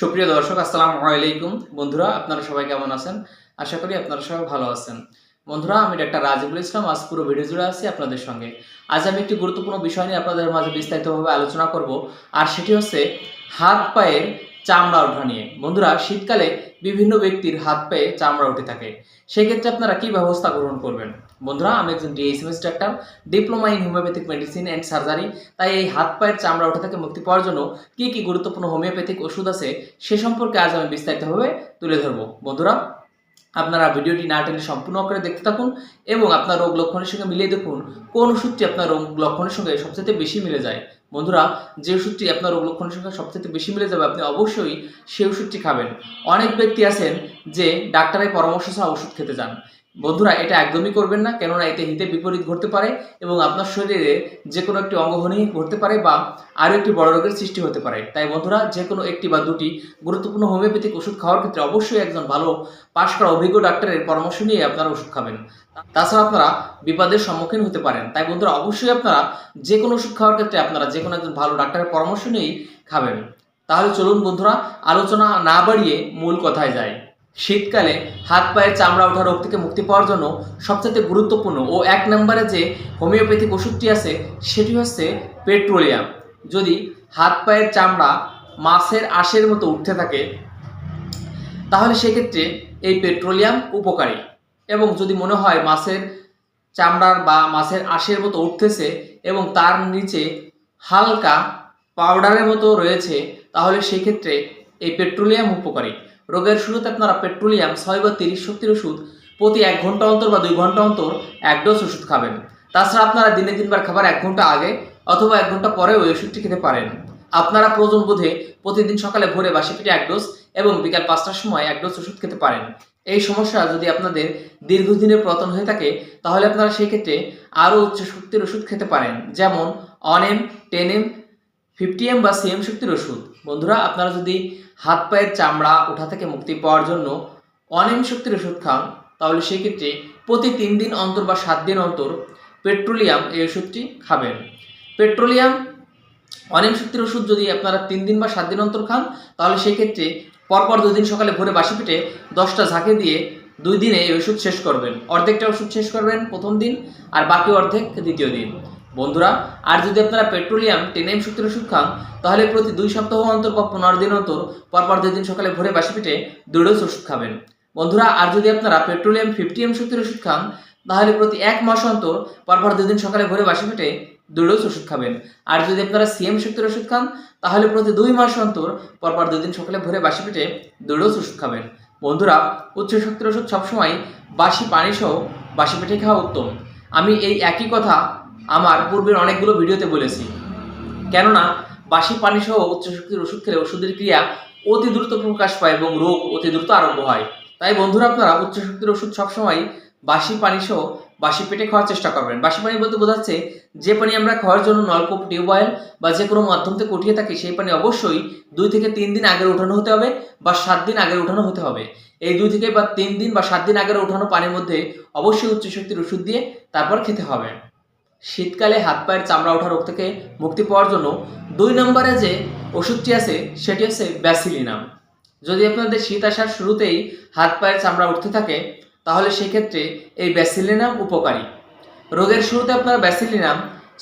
সুপ্রিয় দর্শক, আসসালামু আলাইকুম। বন্ধুরা, আপনারা সবাই কেমন আছেন? আশা করি আপনারা সবাই ভালো আছেন। বন্ধুরা, আমি ডাক্তার রাজিবুল ইসলাম। আজ পুরো ভিডিও জুড়ে আছি আপনাদের সঙ্গে। আজ আমি একটি গুরুত্বপূর্ণ বিষয় নিয়ে আপনাদের মাঝে বিস্তারিতভাবে আলোচনা করব, আর সেটি হচ্ছে হাত পায়ের চামড়া ওঠা নিয়ে। বন্ধুরা, শীতকালে বিভিন্ন ব্যক্তির হাত পায়ে চামড়া উঠে থাকে। সেক্ষেত্রে আপনারা কি ব্যবস্থা গ্রহণ করবেন? বন্ধুরা, আমি একজন DSMS doctor, diploma in homeopathic medicine and surgery, তাই এই হাত পায়ের চামড়া ওঠা থেকে মুক্তি পাওয়ার জন্য কি কি গুরুত্বপূর্ণ হোমিওপ্যাথিক ওষুধ আছে সে সম্পর্কে আজ আমি বিস্তারিতভাবে তুলে ধরবো। বন্ধুরা, আপনারা ভিডিওটি না টেনে সম্পূর্ণ করে দেখতে থাকুন এবং আপনার রোগ লক্ষণের সঙ্গে মিলিয়ে দেখুন কোন ওষুধটি আপনার রোগ লক্ষণের সঙ্গে সবচেয়ে বেশি মিলে যায়। বন্ধুরা, যে ওষুধটি আপনার রোগ লক্ষণের সঙ্গে সবচেয়ে বেশি মিলে যাবে, আপনি অবশ্যই সেই ওষুধটি খাবেন। অনেক ব্যক্তি আছেন যে ডাক্তারের পরামর্শ ছাড়া ওষুধ খেতে যান বন্ধুরা, এটা একদমই করবেন না, কেননা এতে হিতে বিপরীত ঘটতে পারে এবং আপনার শরীরে যে কোনো একটি অঙ্গহানি ঘটতে পারে বা আরও একটি বড় রোগের সৃষ্টি হতে পারে। তাই বন্ধুরা যে কোনো একটি বা দুটি গুরুত্বপূর্ণ হোমিওপ্যাথিক ওষুধ খাওয়ার ক্ষেত্রে অবশ্যই একজন ভালো পাশ করা অভিজ্ঞ ডাক্তারের পরামর্শ নিয়ে আপনারা ওষুধ খাবেন। তাছাড়া আপনারা বিপদের সম্মুখীন হতে পারেন। তাই বন্ধুরা, অবশ্যই আপনারা যে কোনো ওষুধ খাওয়ার ক্ষেত্রে আপনারা যে কোনো একজন ভালো ডাক্তারের পরামর্শ নিয়েই খাবেন। তাহলে চলুন বন্ধুরা, আলোচনা না বাড়িয়ে মূল কথায় যায় শীতকালে হাত পায়ের চামড়া ওঠা রোগ থেকে মুক্তি পাওয়ার জন্য সবচেয়ে গুরুত্বপূর্ণ ও এক নম্বরে যে হোমিওপ্যাথিক ওষুধটি আছে, সেটি হচ্ছে পেট্রোলিয়াম। যদি হাত পায়ের চামড়া মাছের আঁশের মতো উঠতে থাকে, তাহলে সেক্ষেত্রে এই পেট্রোলিয়াম উপকারী। এবং যদি মনে হয় মাছের চামড়ার বা মাছের আঁশের মতো উঠতেছে এবং তার নিচে হালকা পাউডারের মতো রয়েছে, তাহলে সেক্ষেত্রে এই পেট্রোলিয়াম উপকারী। রোগের শুরুতে আপনারা পেট্রোলিয়াম ছয় বা তিরিশ শক্তির ওষুধ প্রতি এক ঘণ্টা অন্তর বা দুই ঘণ্টা অন্তর এক ডোজ ওষুধ খাবেন। তাছাড়া আপনারা দিনে তিনবার খাবার এক ঘণ্টা আগে অথবা এক ঘণ্টা পরে ওই ওষুধটি খেতে পারেন। আপনারা প্রয়োজন বোধে প্রতিদিন সকালে ভোরে বাসি পেটে এক ডোজ এবং বিকাল পাঁচটার সময় এক ডোজ ওষুধ খেতে পারেন। এই সমস্যা যদি আপনাদের দীর্ঘদিনের পতন হয়ে থাকে, তাহলে আপনারা সেই ক্ষেত্রে আরও উচ্চ শক্তির ওষুধ খেতে পারেন। যেমন one M ten M fifty M বা সিএম শক্তির ওষুধ। বন্ধুরা, আপনারা যদি হাত পায়ের চামড়া ওঠা থেকে মুক্তি পাওয়ার জন্য অনিম শক্তির ওষুধ খান। তাহলে সেক্ষেত্রে প্রতি তিন দিন অন্তর বা সাত দিন অন্তর পেট্রোলিয়াম এই ওষুধটি খাবেন। পেট্রোলিয়াম অনিম শক্তির ওষুধ যদি আপনারা তিন দিন বা সাত দিন অন্তর খান, তাহলে সেক্ষেত্রে পরপর দুদিন সকালে ভোরে বাসি পেটে দশটা ঝাঁকে দিয়ে দুই দিনে এই ওষুধ শেষ করবেন। অর্ধেকটা ওষুধ শেষ করবেন প্রথম দিন আর বাকি অর্ধেক দ্বিতীয় দিন। বন্ধুরা, আর যদি আপনারা পেট্রোলিয়াম টেন শক্তির ওষুধ খান, তাহলে প্রতি দুই সপ্তাহ অন্তর বা পনেরো দিন অন্তর, পরপর দুই দিন সকালে ভোরে বাসি পেটে দুই ডোজ ওষুধ খাবেন। বন্ধুরা, আর যদি আপনারা পেট্রোলিয়াম ফিফটি এম শক্তির ওষুধ খান, তাহলে প্রতি এক মাস অন্তর, পরপর দুই দিন সকালে ভোরে বাসি পেটে দুই ডোজ ওষুধ খাবেন। আর যদি আপনারা সিএম শক্তির ওষুধ খান, তাহলে প্রতি দুই মাস অন্তর, পরপর দিন সকালে ভোরে বাসি পেটে দুই ডোজ ওষুধ খাবেন। বন্ধুরা, উচ্চ শক্তির ওষুধ সবসময় বাসি পানি সহ বাসি পেটে খাওয়া উত্তম। আমি এই একই কথা আমার পূর্বের অনেকগুলো ভিডিওতে বলেছি। কেননা, বাসি পানি সহ উচ্চ শক্তির ওষুধ খেলে ওষুধের ক্রিয়া অতি দ্রুত প্রকাশ পায় এবং রোগ অতি দ্রুত আরম্ভ হয়। তাই বন্ধুরা, আপনারা উচ্চ শক্তির ওষুধ সবসময় বাসি পানি সহ বাসি পেটে খাওয়ার চেষ্টা করবেন। বাসি পানি বলতে বোঝাচ্ছে, যে পানি আমরা খাওয়ার জন্য নলকূপ, টিউবওয়েল বা যে কোনো মাধ্যম থেকে উঠিয়ে থাকি, সেই পানি অবশ্যই দুই থেকে তিন দিন আগের উঠানো হতে হবে বা সাত দিন আগের উঠানো হতে হবে। এই দুই থেকে বা তিন দিন বা সাত দিন আগের উঠানো পানির মধ্যে অবশ্যই উচ্চ শক্তির ওষুধ দিয়ে তারপর খেতে হবে। শীতকালে হাত পায়ের চামড়া ওঠা রোগ থেকে মুক্তি পাওয়ার জন্য দুই নম্বরে যে ওষুধটি আছে, সেটি হচ্ছে ব্যাসিলিনাম। যদি আপনাদের শীত আসার শুরুতেই হাত পায়ের চামড়া উঠতে থাকে, তাহলে সেক্ষেত্রে এই ব্যাসিলিনাম উপকারী। রোগের শুরুতে আপনারা ব্যাসিলিনাম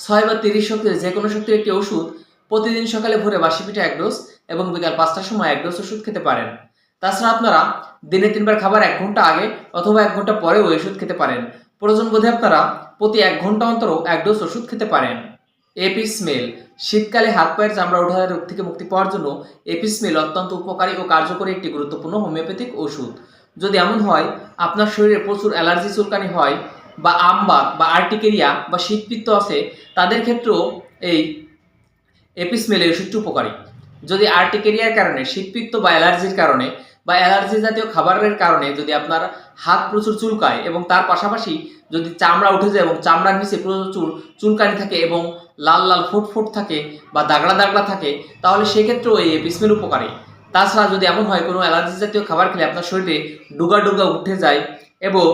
ছয় বা তিরিশ শক্তির যে কোনো শক্তির একটি ওষুধ প্রতিদিন সকালে ভোরে বাসি পিঠে এক ডোজ এবং বিকাল পাঁচটার সময় এক ডোজ ওষুধ খেতে পারেন। তাছাড়া আপনারা দিনে তিনবার খাবার এক ঘণ্টা আগে অথবা এক ঘণ্টা পরেও ওষুধ খেতে পারেন। প্রয়োজন বোধে আপনারা প্রতি এক ঘণ্টা অন্তরও এক ডোজ ওষুধ খেতে পারেন। এপিসমেল, শীতকালে হাত পায়ের চামড়া ওঠা রোগ থেকে মুক্তি পাওয়ার জন্য এপিসমেল অত্যন্ত উপকারী ও কার্যকরী একটি গুরুত্বপূর্ণ হোমিওপ্যাথিক ওষুধ। যদি এমন হয়, আপনার শরীরে প্রচুর অ্যালার্জি, চুলকানি হয় বা আমবা বা আর্টিকেরিয়া বা শীতপিত্ত আছে, তাদের ক্ষেত্রেও এই এপিসমেল এই ওষুধটি উপকারী। যদি আর্টিকেরিয়ার কারণে, শীতপিত্ত বা অ্যালার্জির কারণে বা অ্যালার্জি জাতীয় খাবারের কারণে যদি আপনার হাত প্রচুর চুলকায় এবং তার পাশাপাশি যদি চামড়া উঠে যায় এবং চামড়ার নিচে প্রচুর চুলকানি থাকে এবং লাল লাল ফুট ফুট থাকে বা দাগড়া দাগড়া থাকে, তাহলে সেক্ষেত্রেও এই এপিসমেল উপকারী। তাছাড়া যদি এমন হয় কোনো অ্যালার্জি জাতীয় খাবার খেলে আপনার শরীরে ডুগা ডুগা উঠে যায় এবং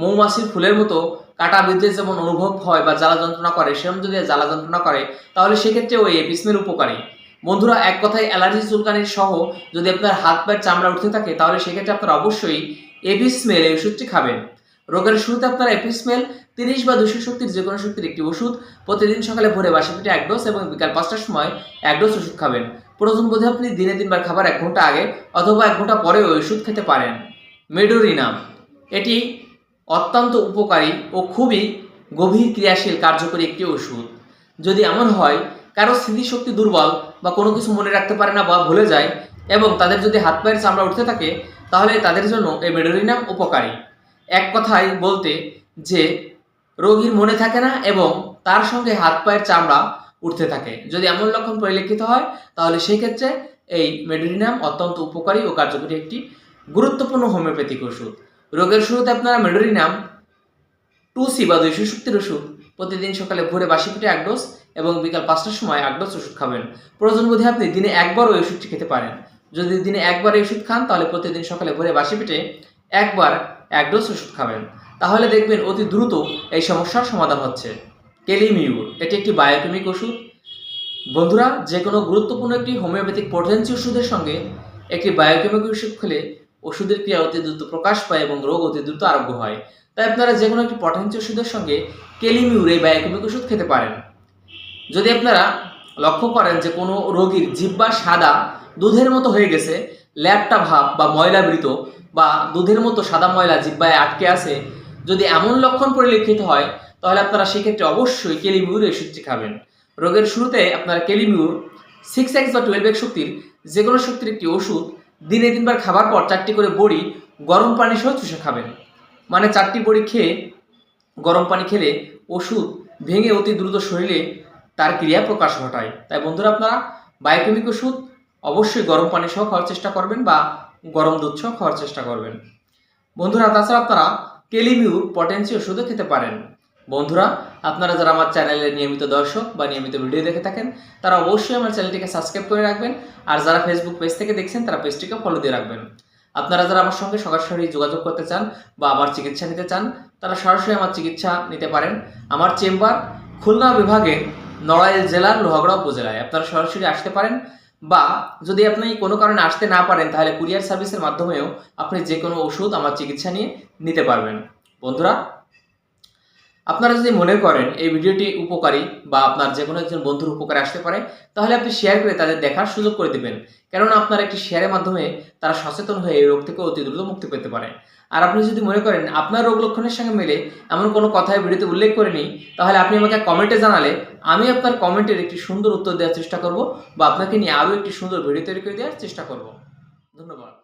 মৌমাছির ফুলের মতো কাটা বিদ্যুৎ যেমন অনুভব হয় বা জ্বালা যন্ত্রণা করে সেরকম যদি জ্বালা যন্ত্রণা করে, তাহলে সেক্ষেত্রে ওই এপিসমেল উপকারী। বন্ধুরা, এক কথায় অ্যালার্জি চুলকানির সহ যদি আপনার হাত পায়ের চামড়া উঠতে থাকে, তাহলে সেক্ষেত্রে আপনারা অবশ্যই এপিসমেল এই ওষুধটি খাবেন। রোগের শুরুতে আপনারা এপিসমেল তিরিশ বা দুশো শক্তির যে কোনো শক্তির একটি ওষুধ প্রতিদিন সকালে ভোরে বাসা পেটে এক ডোজ এবং বিকাল পাঁচটার সময় এক ডোজ ওষুধ খাবেন। প্রয়োজন বোধে আপনি দিনে তিনবার খাবার এক ঘণ্টা আগে অথবা এক ঘণ্টা পরে ওই ওষুধ খেতে পারেন। মেডোরিনাম এটি অত্যন্ত উপকারী ও খুবই গভীর ক্রিয়াশীল কার্যকরী একটি ওষুধ। যদি এমন হয়, কারও স্মৃতিশক্তি দুর্বল বা কোনো কিছু মনে রাখতে পারে না বা ভুলে যায় এবং তাদের যদি হাত পায়ের চামড়া উঠতে থাকে, তাহলে তাদের জন্য এই মেডোরিনাম উপকারী। এক কথায় বলতে যে, রোগীর মনে থাকে না এবং তার সঙ্গে হাত পায়ের চামড়া উঠতে থাকে। যদি এমন লক্ষণ পরিলক্ষিত হয়, তাহলে সেই ক্ষেত্রে এই মেডোরিনাম অত্যন্ত উপকারী ও কার্যকরী একটি গুরুত্বপূর্ণ হোমিওপ্যাথিক ওষুধ। রোগের শুরুতে আপনারা মেডোরিনাম টু সি বা দুইশো শক্তির ওষুধ প্রতিদিন সকালে ভোরে বাসি পেটে এক ডোজ এবং বিকাল পাঁচটার সময় ডোজ ওষুধ খাবেন। প্রয়োজন বোধে আপনি দিনে একবার ওই ওষুধটি খেতে পারেন। যদি দিনে একবার এই ওষুধ খান, তাহলে প্রতিদিন সকালে ভোরে বাসি পেটে একবার এক ডোজ ওষুধ খাবেন। তাহলে দেখবেন অতি দ্রুত এই সমস্যার সমাধান হচ্ছে। কেলিমিউর, এটি একটি বায়োকেমিক ওষুধ। বন্ধুরা যে কোনো গুরুত্বপূর্ণ একটি হোমিওপ্যাথিক পটেন্সি ওষুধের সঙ্গে একটি বায়োকেমিক ওষুধ খেলে ওষুধের ক্রিয়া অতি দ্রুত প্রকাশ পায় এবং রোগ অতি দ্রুত আরোগ্য হয়। তাই আপনারা যে কোনো একটি পটেন্সি ওষুধের সঙ্গে কেলিমিউর এই বায়োকেমিক ওষুধ খেতে পারেন। যদি আপনারা লক্ষ্য করেন যে কোনো রোগীর জিব্বা সাদা, দুধের মতো হয়ে গেছে ল্যাপটা ভাব বা ময়লাবৃত বা দুধের মতো সাদা ময়লা জিব্বায় আটকে আছে, যদি এমন লক্ষণ পরিলক্ষিত হয়, তাহলে আপনারা সেক্ষেত্রে অবশ্যই কেলিমিউর ওষুধটি খাবেন। রোগের শুরুতে আপনারা কেলিমিউর সিক্স এক্স বা টুয়েলভ এক্স শক্তির যে কোনো শক্তির একটি ওষুধ দিনে তিনবার খাবার পর চারটি করে বড়ি গরম পানি সহ চুষে খাবেন। মানে চারটি বড়ি খেয়ে গরম পানি খেলে ওষুধ ভেঙে অতি দ্রুত শরীরে তার ক্রিয়া প্রকাশ ঘটায়। তাই বন্ধুরা আপনারা বায়োকেমিক ওষুধ অবশ্যই গরম পানি সহ খাওয়ার চেষ্টা করবেন বা গরম দুধ সহ খাওয়ার চেষ্টা করবেন। বন্ধুরা, তাছাড়া আপনারা কেলিমিউর পটেন্সি ওষুধও খেতে পারেন। বন্ধুরা, আপনারা যারা আমার চ্যানেলের নিয়মিত দর্শক বা নিয়মিত ভিডিও দেখে থাকেন, তারা অবশ্যই আমার চ্যানেলটিকে সাবস্ক্রাইব করে রাখবেন আর যারা ফেসবুক পেজ থেকে দেখছেন, তারা পেজটিকে ফলো দিয়ে রাখবেন। আপনারা যারা আমার সঙ্গে সরাসরি যোগাযোগ করতে চান বা আমার চিকিৎসা নিতে চান, তারা সরাসরি আমার চিকিৎসা নিতে পারেন। আমার চেম্বার খুলনা বিভাগের নড়াইল জেলার লোহাগড়া উপজেলায়। আপনারা সরাসরি আসতে পারেন বা যদি আপনি কোনো কারণে আসতে না পারেন, তাহলে কুরিয়ার সার্ভিসের মাধ্যমেও আপনি যে কোনো ওষুধ আমার চিকিৎসা নিয়ে নিতে পারবেন। বন্ধুরা আপনারা যদি মনে করেন এই ভিডিওটি উপকারী বা আপনার যে কোনো একজন বন্ধুর উপকারে আসতে পারে, তাহলে আপনি শেয়ার করে তাদের দেখার সুযোগ করে দিবেন। কেননা আপনার একটি শেয়ারের মাধ্যমে তারা সচেতন হয়ে এই রোগ থেকে অতি দ্রুত মুক্তি পেতে পারে। আর আপনি যদি মনে করেন আপনার রোগ লক্ষণের সঙ্গে মিলে এমন কোনো কথায় ভিডিওতে উল্লেখ করেনি, তাহলে আপনি আমাকে কমেন্টে জানালে আমি আপনার কমেন্টের একটি সুন্দর উত্তর দেওয়ার চেষ্টা করব বা আপনাকে নিয়ে আরও একটি সুন্দর ভিডিও তৈরি করে দেওয়ার চেষ্টা করব। ধন্যবাদ।